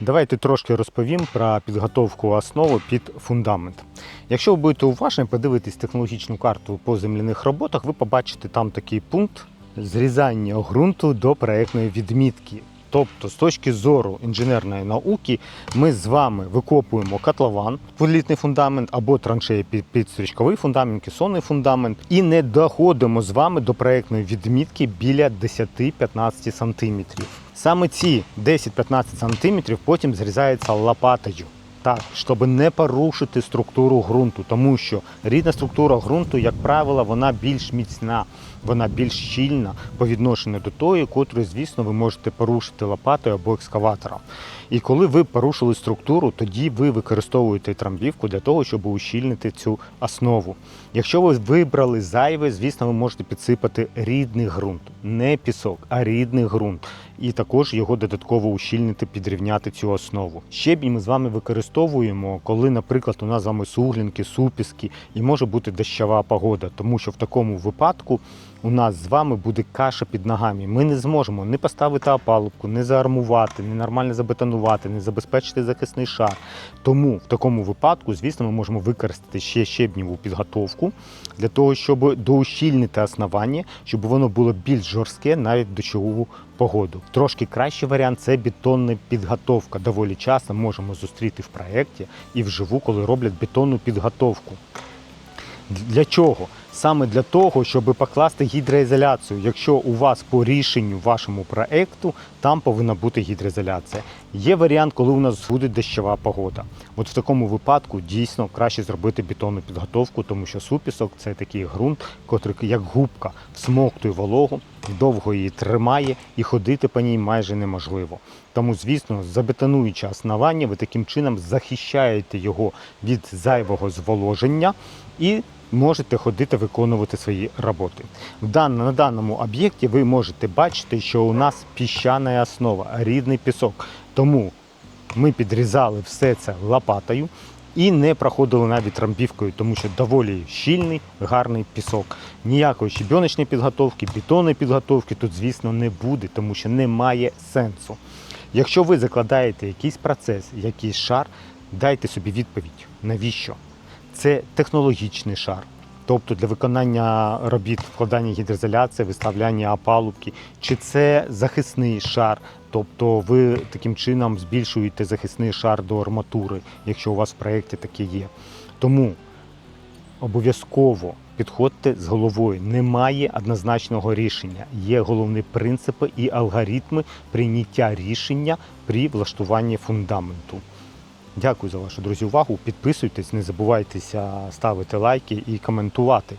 Давайте трошки розповім про підготовку основи під фундамент. Якщо ви будете уважні, подивитись технологічну карту по земляних роботах, ви побачите там такий пункт зрізання ґрунту до проектної відмітки. Тобто, з точки зору інженерної науки, ми з вами викопуємо котлован, політний фундамент або траншеї під, під стрічковий фундамент, кесонний фундамент, і не доходимо з вами до проектної відмітки біля 10-15 сантиметрів. Саме ці 10-15 сантиметрів потім зрізаються лопатою. Так, щоб не порушити структуру ґрунту, тому що рідна структура ґрунту, як правило, вона більш міцна, вона більш щільна по відношенню до тої, котру, звісно, ви можете порушити лопатою або екскаватором. І коли ви порушили структуру, тоді ви використовуєте трамбівку для того, щоб ущільнити цю основу. Якщо ви вибрали зайве, звісно, ви можете підсипати рідний ґрунт, не пісок, а рідний ґрунт. І також його додатково ущільнити, підрівняти цю основу. Щебінь ми з вами використовуємо, коли, наприклад, у нас з вами суглінки, супіски і може бути дощова погода, тому що в такому випадку у нас з вами буде каша під ногами. Ми не зможемо не поставити опалубку, не заармувати, не нормально забетонувати, не забезпечити захисний шар. Тому в такому випадку, звісно, ми можемо використати ще щебніву підготовку для того, щоб доущільнити основання, щоб воно було більш жорстке навіть в дощову погоду. Трошки кращий варіант це бетонна підготовка. Доволі часто можемо зустріти в проєкті і вживу, коли роблять бетонну підготовку. Для чого? Саме для того, щоб покласти гідроізоляцію. Якщо у вас по рішенню вашому проекту там повинна бути гідроізоляція. Є варіант, коли у нас буде дощова погода. От в такому випадку дійсно краще зробити бетонну підготовку, тому що супісок це такий ґрунт, котрий як губка всмоктує вологу, довго її тримає і ходити по ній майже неможливо. Тому, звісно, забетонуючи основання, ви таким чином захищаєте його від зайвого зволоження і можете ходити виконувати свої роботи. На даному об'єкті ви можете бачити, що у нас піщана основа, рідний пісок. Тому ми підрізали все це лопатою і не проходили навіть трамбівкою, тому що доволі щільний, гарний пісок. Ніякої щебіночної підготовки, бетонної підготовки тут, звісно, не буде, тому що немає сенсу. Якщо ви закладаєте якийсь процес, якийсь шар, дайте собі відповідь, навіщо? Це технологічний шар. Тобто для виконання робіт вкладання гідроізоляції, виставляння опалубки, чи це захисний шар, тобто ви таким чином збільшуєте захисний шар до арматури, якщо у вас в проєкті таке є. Тому обов'язково підходьте з головою. Немає однозначного рішення. Є головні принципи і алгоритми прийняття рішення при влаштуванні фундаменту. Дякую за вашу друзі увагу. Підписуйтесь, не забувайтеся ставити лайки і коментувати.